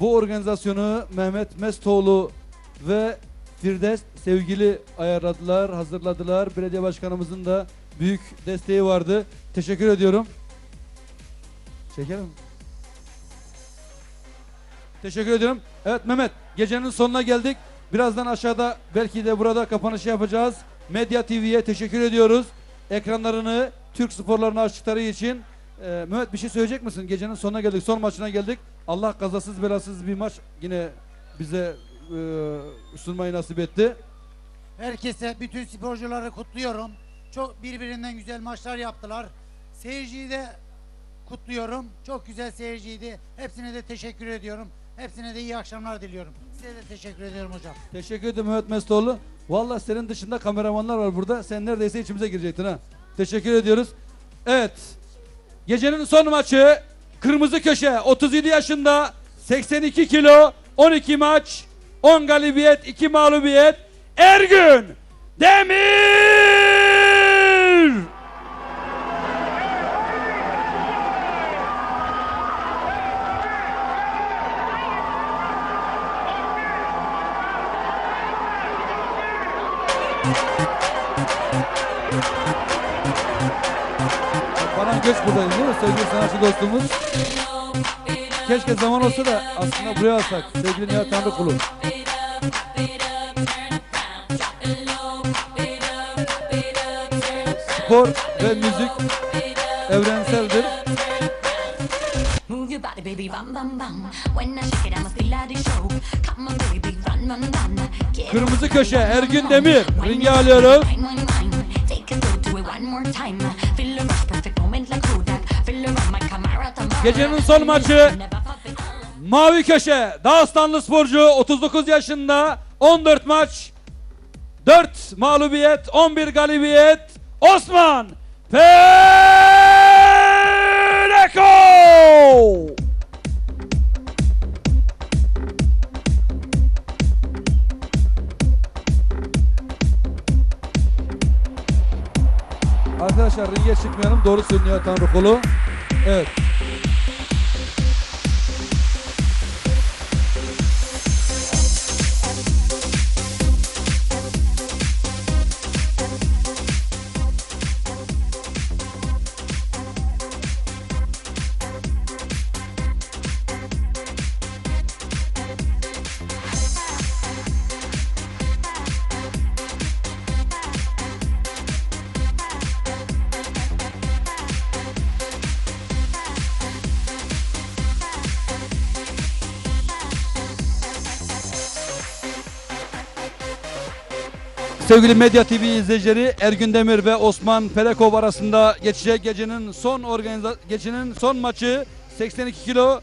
Bu organizasyonu Mehmet Mestoğlu ve Firdevs sevgili ayarladılar, hazırladılar. Belediye başkanımızın da büyük desteği vardı. Teşekkür ediyorum. Çekelim. Teşekkür ediyorum. Evet Mehmet, gecenin sonuna geldik. Birazdan aşağıda belki de burada kapanışı yapacağız. Medya TV'ye teşekkür ediyoruz. Ekranlarını Türk sporlarını açtıkları için. Ee, Mehmet bir şey söyleyecek misin? Gecenin sonuna geldik, son maçına geldik. Allah kazasız belasız bir maç yine bize e, sunmayı nasip etti. Herkese, bütün sporcuları kutluyorum. Çok birbirinden güzel maçlar yaptılar. Seyirciyi de kutluyorum. Çok güzel seyirciydi. Hepsine de teşekkür ediyorum. Hepsine de iyi akşamlar diliyorum. Size de teşekkür ediyorum hocam. Teşekkür ederim Mehmet Mestoğlu. Valla senin dışında kameramanlar var burada. Sen neredeyse içimize girecektin ha. Teşekkür ediyoruz. Evet. Gecenin son maçı Kırmızı Köşe 37 yaşında 82 kilo 12 maç 10 galibiyet 2 mağlubiyet. Ergün Demir Göç buradaydı değil mi sevgili sanatçı dostumuz? Keşke zaman olsa da aslında buraya alsak sevgili Nihat Tanrıkulu. Spor ve müzik evrenseldir. Move your body, baby, bam bam bam. When I shake it, I must be like show. Come on, baby, run, run, run. Kırmızı köşe Ergün Demir. Ringe alıyoruz. One more time. Gecenin son maçı. Mavi köşe Dağıstanlı sporcu 39 yaşında 14 maç 4 mağlubiyet 11 galibiyet Osman Peleko Arkadaşlar ringe çıkmayalım doğru söylüyor Tanrı kolu. Evet. Sevgili Medya TV izleyicileri Ergün Demir ve Osman Pelekov arasında geçecek gecenin son organiza gecenin son maçı 82 kilo.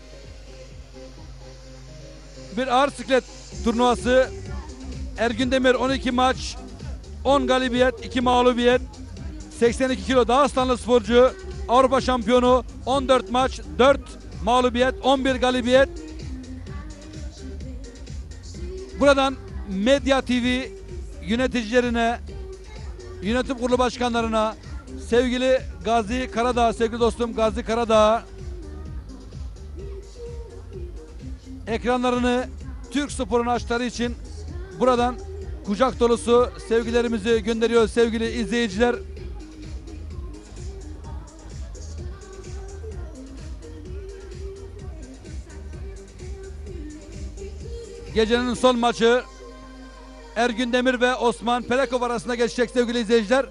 Bir ağır siklet turnuvası. Ergün Demir 12 maç 10 galibiyet 2 mağlubiyet. 82 kilo Dağıstanlı sporcu Avrupa şampiyonu 14 maç 4 mağlubiyet 11 galibiyet. Buradan Medya TV yöneticilerine, yönetim kurulu başkanlarına, sevgili Gazi Karadağ, sevgili dostum Gazi Karadağ ekranlarını Türk sporuna açtıkları için buradan kucak dolusu sevgilerimizi gönderiyoruz sevgili izleyiciler. Gecenin son maçı Ergün Demir ve Osman Pelekov arasında geçecek sevgili izleyiciler.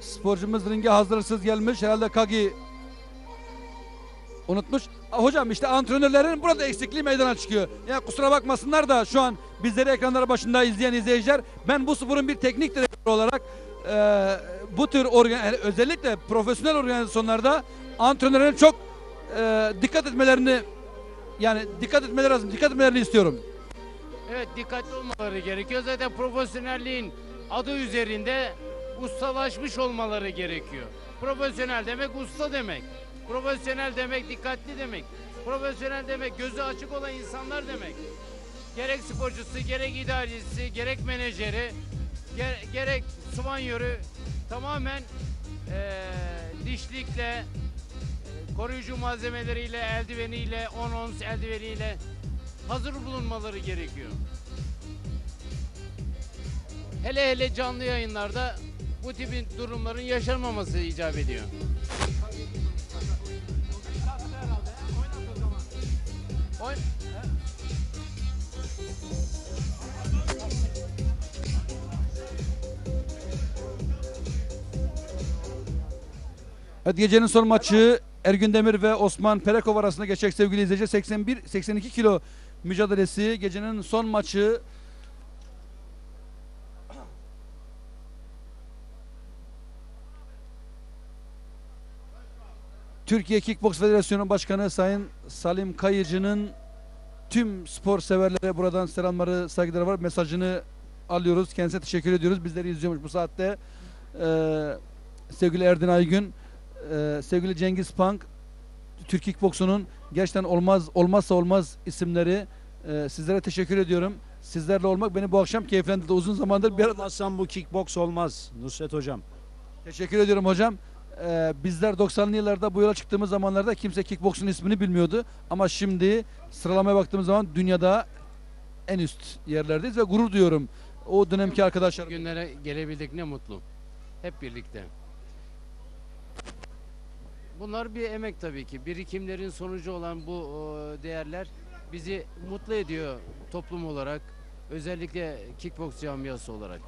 Sporcumuz ringe hazırsız gelmiş. Herhalde Kagi unutmuş. Hocam işte antrenörlerin burada eksikliği meydana çıkıyor. Ya kusura bakmasınlar da şu an bizleri ekranları başında izleyen izleyiciler ben bu sporun bir teknik direktörü olarak e, bu tür organ özellikle profesyonel organizasyonlarda antrenörlerin çok e, dikkat etmelerini yani dikkat etmeleri lazım. Dikkat etmelerini istiyorum. Evet dikkatli olmaları gerekiyor. Zaten profesyonelliğin adı üzerinde ustalaşmış olmaları gerekiyor. Profesyonel demek usta demek. Profesyonel demek dikkatli demek. Profesyonel demek gözü açık olan insanlar demek. Gerek sporcusu, gerek idarecisi, gerek menajeri, ge- gerek subanyörü tamamen eee, dişlikle, e, koruyucu malzemeleriyle, eldiveniyle, 10 ons eldiveniyle hazır bulunmaları gerekiyor. Hele hele canlı yayınlarda bu tip durumların yaşanmaması icap ediyor. Oyn Evet gecenin son maçı Ergün Demir ve Osman Perekov arasında geçecek sevgili izleyiciler. 81-82 kilo mücadelesi gecenin son maçı. Türkiye Kickboks Federasyonu Başkanı Sayın Salim Kayıcı'nın tüm spor severlere buradan selamları, saygıları var. Mesajını alıyoruz. Kendisine teşekkür ediyoruz. Bizleri izliyormuş bu saatte. Ee, sevgili Erdin Aygün, ee, sevgili Cengiz Pank, Türk Kickboksu'nun gerçekten olmaz olmazsa olmaz isimleri. Ee, sizlere teşekkür ediyorum. Sizlerle olmak beni bu akşam keyiflendirdi. Uzun zamandır bir arada Olmazsan bu kickbox olmaz Nusret hocam. Teşekkür ediyorum hocam. Ee, bizler 90'lı yıllarda bu yola çıktığımız zamanlarda kimse kickboksun ismini bilmiyordu. Ama şimdi sıralamaya baktığımız zaman dünyada en üst yerlerdeyiz ve gurur duyuyorum. O dönemki arkadaşlarım. günlere gelebildik ne mutlu. Hep birlikte. Bunlar bir emek tabii ki. Birikimlerin sonucu olan bu değerler bizi mutlu ediyor toplum olarak. Özellikle kickboks camiası olarak.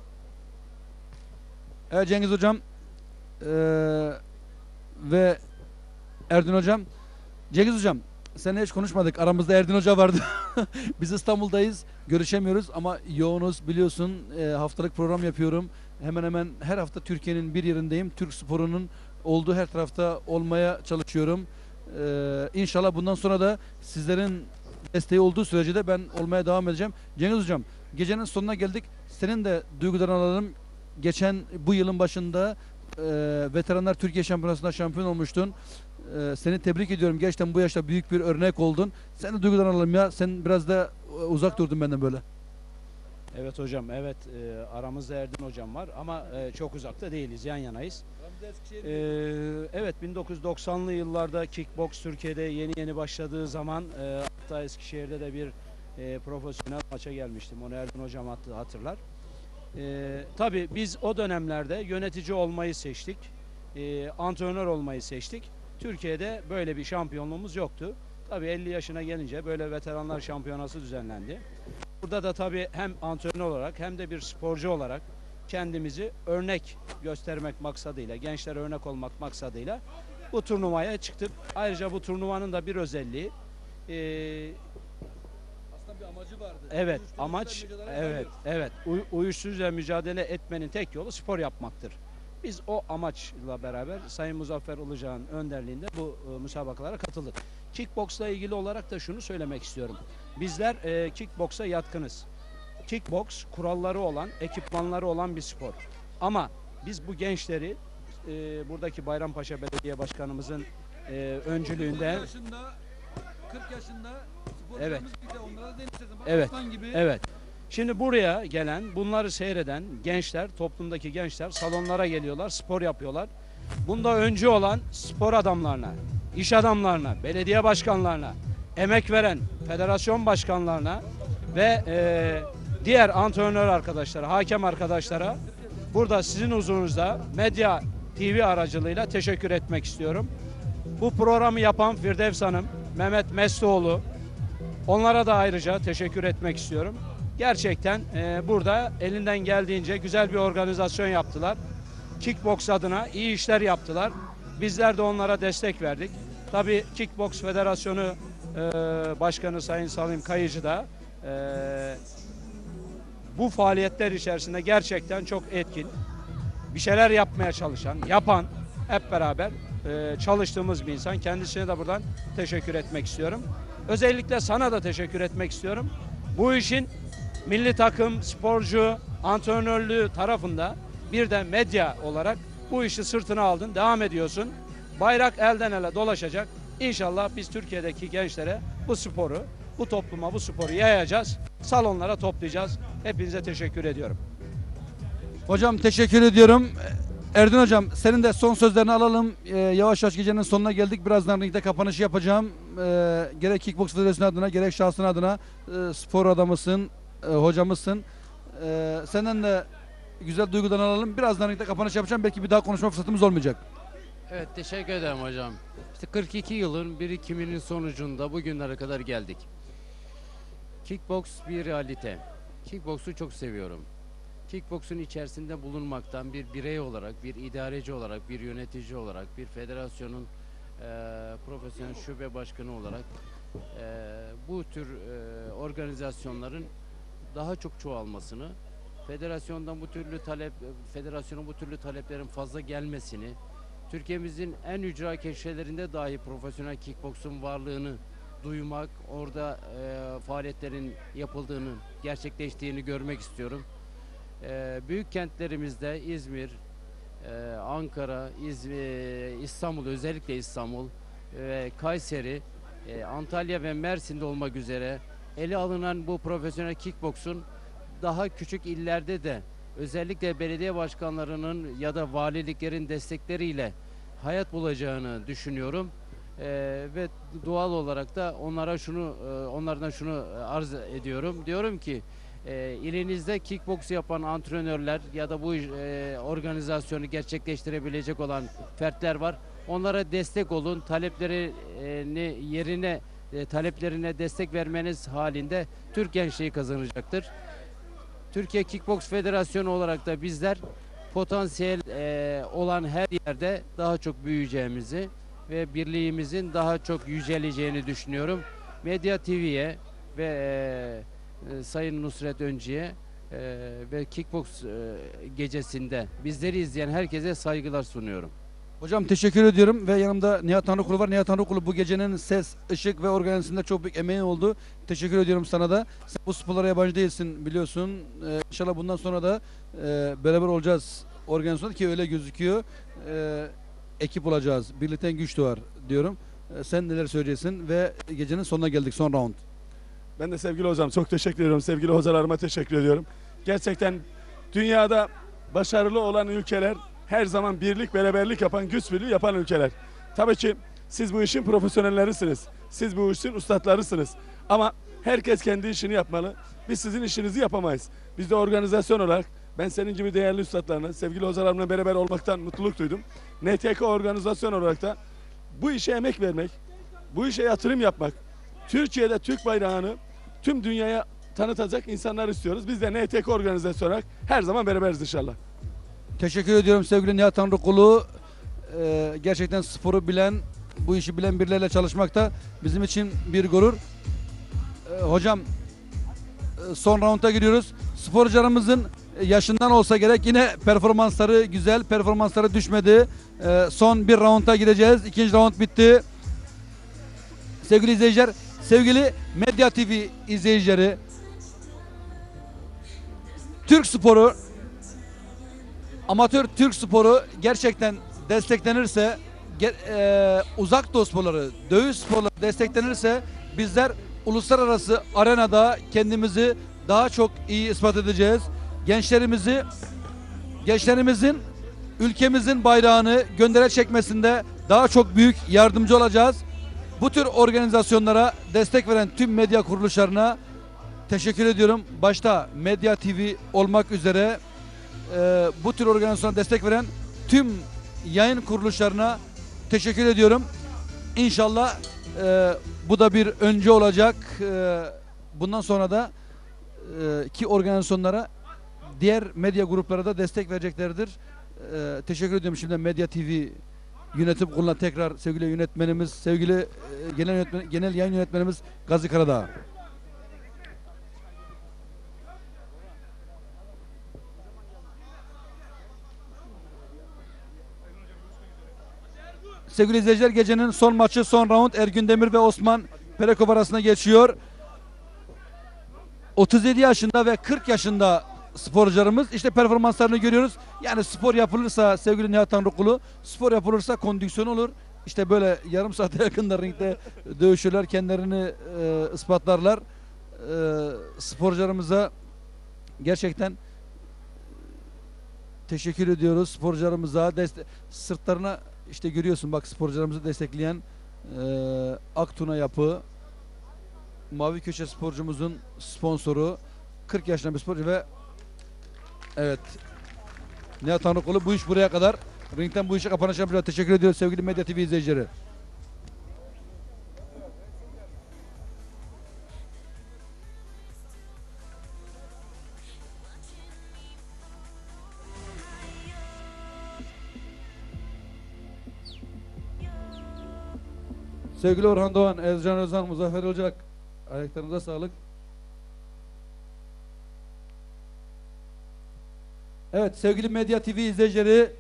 Evet Cengiz hocam ve Erdin hocam. Cengiz hocam seninle hiç konuşmadık. Aramızda Erdin hoca vardı. Biz İstanbul'dayız. Görüşemiyoruz ama yoğunuz biliyorsun. Ee, haftalık program yapıyorum. Hemen hemen her hafta Türkiye'nin bir yerindeyim. Türk sporunun olduğu her tarafta olmaya çalışıyorum. Ee, inşallah bundan sonra da sizlerin desteği olduğu sürece de ben olmaya devam edeceğim. Cengiz hocam gecenin sonuna geldik. Senin de duygularını alalım. Geçen bu yılın başında e, Veteranlar Türkiye Şampiyonası'nda şampiyon olmuştun. E, seni tebrik ediyorum. Gerçekten bu yaşta büyük bir örnek oldun. Sen de duygularını alalım ya. Sen biraz da e, uzak durdun benden böyle. Evet hocam evet e, aramızda Erdin hocam var ama e, çok uzakta değiliz yan yanayız. Evet 1990'lı yıllarda kickbox Türkiye'de yeni yeni başladığı zaman e, hatta Eskişehir'de de bir profesyonel maça gelmiştim. Onu Erdin hocam hatırlar. E, tabii biz o dönemlerde yönetici olmayı seçtik. E, antrenör olmayı seçtik. Türkiye'de böyle bir şampiyonluğumuz yoktu. Tabii 50 yaşına gelince böyle veteranlar şampiyonası düzenlendi. Burada da tabii hem antrenör olarak hem de bir sporcu olarak kendimizi örnek göstermek maksadıyla, gençlere örnek olmak maksadıyla bu turnuvaya çıktık. Ayrıca bu turnuvanın da bir özelliği e, bir amacı vardı. evet amaç evet evet uy- uyuşturucuyla mücadele etmenin tek yolu spor yapmaktır. Biz o amaçla beraber Sayın Muzaffer Ilıcağ'ın önderliğinde bu e, müsabakalara katıldık. Kickbox'la ilgili olarak da şunu söylemek istiyorum. Bizler e, kickbox'a yatkınız. Kickbox kuralları olan, ekipmanları olan bir spor. Ama biz bu gençleri e, buradaki Bayrampaşa Belediye Başkanımızın e, öncülüğünde yaşında 40 yaşında Evet. Evet. Evet. Şimdi buraya gelen, bunları seyreden gençler, toplumdaki gençler salonlara geliyorlar, spor yapıyorlar. Bunda öncü olan spor adamlarına, iş adamlarına, belediye başkanlarına, emek veren federasyon başkanlarına ve eee, diğer antrenör arkadaşlara, hakem arkadaşlara burada sizin huzurunuzda Medya TV aracılığıyla teşekkür etmek istiyorum. Bu programı yapan Firdevs Hanım, Mehmet Mesloğlu, Onlara da ayrıca teşekkür etmek istiyorum. Gerçekten e, burada elinden geldiğince güzel bir organizasyon yaptılar. Kickbox adına iyi işler yaptılar. Bizler de onlara destek verdik. Tabii Kickbox Federasyonu e, Başkanı Sayın Salim Kayıcı da e, bu faaliyetler içerisinde gerçekten çok etkin. Bir şeyler yapmaya çalışan, yapan hep beraber e, çalıştığımız bir insan. Kendisine de buradan teşekkür etmek istiyorum. Özellikle sana da teşekkür etmek istiyorum. Bu işin milli takım, sporcu, antrenörlüğü tarafında bir de medya olarak bu işi sırtına aldın, devam ediyorsun. Bayrak elden ele dolaşacak. İnşallah biz Türkiye'deki gençlere bu sporu, bu topluma bu sporu yayacağız. Salonlara toplayacağız. Hepinize teşekkür ediyorum. Hocam teşekkür ediyorum. Erdin hocam senin de son sözlerini alalım. Ee, yavaş yavaş gecenin sonuna geldik. Birazdan ringde kapanışı yapacağım. Ee, gerek Kickbox Federasyonu adına gerek şahsın adına e, spor adamısın, e, hocamızsın. Ee, senden de güzel duygudan alalım. Birazdan ringde kapanış yapacağım. Belki bir daha konuşma fırsatımız olmayacak. Evet teşekkür ederim hocam. İşte 42 yılın birikiminin sonucunda bugünlere kadar geldik. Kickbox bir realite. Kickbox'u çok seviyorum. Kickbox'un içerisinde bulunmaktan bir birey olarak, bir idareci olarak, bir yönetici olarak, bir federasyonun eee, profesyonel şube başkanı olarak eee, bu tür eee, organizasyonların daha çok çoğalmasını, federasyondan bu türlü talep, federasyonun bu türlü taleplerin fazla gelmesini, Türkiye'mizin en ücra köşelerinde dahi profesyonel kickboksun varlığını duymak, orada e, faaliyetlerin yapıldığını, gerçekleştiğini görmek istiyorum. E, büyük kentlerimizde İzmir, e, Ankara, İzmir, İstanbul, özellikle İstanbul ve Kayseri, e, Antalya ve Mersin'de olmak üzere ele alınan bu profesyonel kickboksun daha küçük illerde de özellikle belediye başkanlarının ya da valiliklerin destekleriyle hayat bulacağını düşünüyorum. Ee, ve doğal olarak da onlara şunu e, onlardan şunu arz ediyorum. Diyorum ki e, ilinizde kickbox yapan antrenörler ya da bu e, organizasyonu gerçekleştirebilecek olan fertler var. Onlara destek olun. Taleplerini yerine e, taleplerine destek vermeniz halinde Türk gençliği kazanacaktır. Türkiye Kickbox Federasyonu olarak da bizler potansiyel e, olan her yerde daha çok büyüyeceğimizi ve birliğimizin daha çok yüceleceğini düşünüyorum. Medya TV'ye ve e, e, Sayın Nusret Öncü'ye e, ve Kickbox e, gecesinde bizleri izleyen herkese saygılar sunuyorum. Hocam teşekkür ediyorum ve yanımda Nihat Tanrıkulu var. Nihat Tanrıkulu bu gecenin ses, ışık ve organizasyonunda çok büyük emeğin oldu. Teşekkür ediyorum sana da. Sen bu sporlara yabancı değilsin biliyorsun. Ee, inşallah bundan sonra da e, beraber olacağız organizasyonda ki öyle gözüküyor. Ee, ekip olacağız. Birlikten güç doğar diyorum. Ee, sen neler söyleyeceksin ve gecenin sonuna geldik son round. Ben de sevgili hocam çok teşekkür ediyorum. Sevgili hocalarıma teşekkür ediyorum. Gerçekten dünyada başarılı olan ülkeler her zaman birlik, beraberlik yapan, güç birliği yapan ülkeler. Tabii ki siz bu işin profesyonellerisiniz. Siz bu işin ustalarısınız. Ama herkes kendi işini yapmalı. Biz sizin işinizi yapamayız. Biz de organizasyon olarak ben senin gibi değerli üstadlarla, sevgili hocalarımla beraber olmaktan mutluluk duydum. NTK organizasyon olarak da bu işe emek vermek, bu işe yatırım yapmak, Türkiye'de Türk bayrağını tüm dünyaya tanıtacak insanlar istiyoruz. Biz de NTK organizasyon olarak her zaman beraberiz inşallah. Teşekkür ediyorum sevgili Nihat Tanrıkulu. Ee, gerçekten sporu bilen, bu işi bilen birilerle çalışmak da bizim için bir gurur. Ee, hocam e, son rounda giriyoruz. Sporcularımızın yaşından olsa gerek yine performansları güzel, performansları düşmedi. Ee, son bir rounda gideceğiz. İkinci round bitti. Sevgili izleyiciler, sevgili Medya TV izleyicileri, Türk sporu amatör Türk sporu gerçekten desteklenirse e, uzak doğu dövüş sporları desteklenirse bizler uluslararası arenada kendimizi daha çok iyi ispat edeceğiz. Gençlerimizi gençlerimizin ülkemizin bayrağını göndere çekmesinde daha çok büyük yardımcı olacağız. Bu tür organizasyonlara destek veren tüm medya kuruluşlarına teşekkür ediyorum. Başta Medya TV olmak üzere e, bu tür organizasyona destek veren tüm yayın kuruluşlarına teşekkür ediyorum. İnşallah e, bu da bir önce olacak. E, bundan sonra da e, ki organizasyonlara diğer medya gruplara da destek vereceklerdir. E, teşekkür ediyorum şimdi Medya TV yönetim kuruluna tekrar sevgili yönetmenimiz, sevgili e, genel yönetmen, genel yayın yönetmenimiz Gazi Karadağ. Sevgili izleyiciler gecenin son maçı son round Ergün Demir ve Osman Perekov arasında geçiyor. 37 yaşında ve 40 yaşında sporcularımız işte performanslarını görüyoruz. Yani spor yapılırsa sevgili Nihat Tanrıkulu spor yapılırsa kondisyon olur. işte böyle yarım saate yakında ringde dövüşürler, kendilerini e, ispatlarlar. E, sporcularımıza gerçekten teşekkür ediyoruz. Sporcularımıza deste- sırtlarına işte görüyorsun bak sporcularımızı destekleyen e, Aktuna Yapı Mavi Köşe sporcumuzun sponsoru 40 yaşında bir sporcu ve evet Nihat Tanrıkulu bu iş buraya kadar. Ringden bu işe kapanış yapacağız. Teşekkür ediyoruz sevgili Medya TV izleyicileri. Sevgili Orhan Doğan, Ezcan Özan, Muzaffer Ocak. Ayaklarınıza sağlık. Evet sevgili Medya TV izleyicileri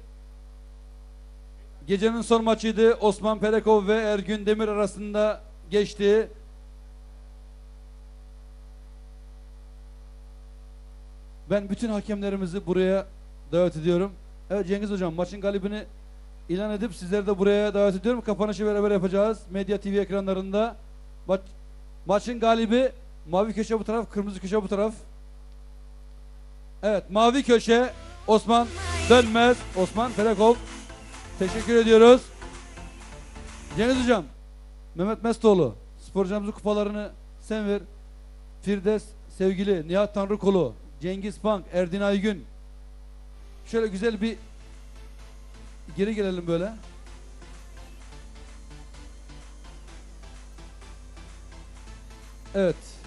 gecenin son maçıydı. Osman Pelekov ve Ergün Demir arasında geçti. Ben bütün hakemlerimizi buraya davet ediyorum. Evet Cengiz Hocam maçın galibini ilan edip sizleri de buraya davet ediyorum. Kapanışı beraber yapacağız. Medya TV ekranlarında. Maç, maçın galibi mavi köşe bu taraf, kırmızı köşe bu taraf. Evet mavi köşe Osman Dönmez, Osman Pelekov. Teşekkür ediyoruz. Cengiz Hocam, Mehmet Mestoğlu, sporcularımızın kupalarını sen ver. Firdevs sevgili Nihat Tanrıkulu, Cengiz Pank, Erdin Aygün. Şöyle güzel bir geri gelelim böyle. Evet.